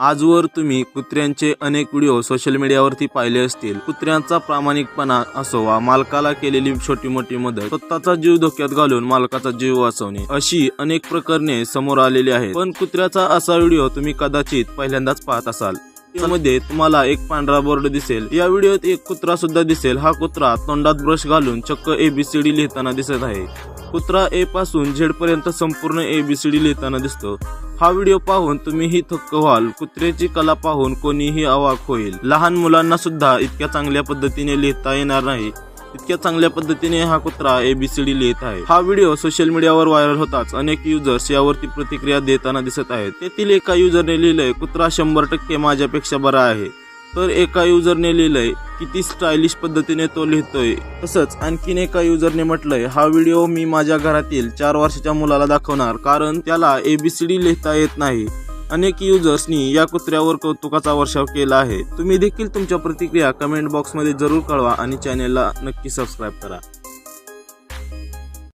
आजवर तुम्ही कुत्र्यांचे अनेक व्हिडिओ सोशल मीडियावरती पाहिले असतील. कुत्र्यांचा प्रामाणिकपणा असो वा मालकाला केलेली छोटी मोठी मदत स्वतःचा जीव धोक्यात घालून मालकाचा जीव वाचवणे अशी अनेक प्रकरणे समोर आलेली आहेत. पण कुत्र्याचा असा व्हिडिओ तुम्ही कदाचित पहिल्यांदाच पाहत असाल. मध्ये तुम्हाला एक पांढरा बोर्ड दिसेल. या व्हिडिओत एक कुत्रा सुद्धा दिसेल. हा कुत्रा तोंडात ब्रश घालून चक्क एबीसीडी लिहिताना दिसत आहे. कुत्रा ए पासून झेड पर्यंत संपूर्ण एबीसीडी लिहिताना दिसतो. हा व्हिडिओ पाहून तुम्हीही थक्क व्हाल. कुत्र्याची कला पाहून कोणीही अवाक होईल. लहान मुलांना सुद्धा इतक्या चांगल्या पद्धतीने लिहिता येणार नाही. इतक्या चांगल्या पद्धतीने हा कुत्रा एबीसीडी लिहित आहे. हा व्हिडिओ सोशल मीडियावर व्हायरल होताच अनेक युजर्स यावरती प्रतिक्रिया देताना दिसत आहेत. तेथील एका युजरने लिहिलंय कुत्रा शंभर टक्के माझ्यापेक्षा बरा आहे. तर एका युजरने लिहिलंय किती स्टायलिश पद्धतीने तो लिहितोय. तसंच आणखीन एका युजरने म्हटलंय हा व्हिडिओ मी माझ्या घरातील चार वर्षाच्या मुलाला दाखवणार कारण त्याला एबीसीडी लिहिता येत नाही. अनेक युजर्सनी या कुत्र्यावर कौतुकाचा वर्षाव केला आहे. तुम्ही देखील तुमच्या प्रतिक्रिया कमेंट बॉक्समध्ये जरूर कळवा आणि चॅनेलला नक्की सबस्क्राईब करा.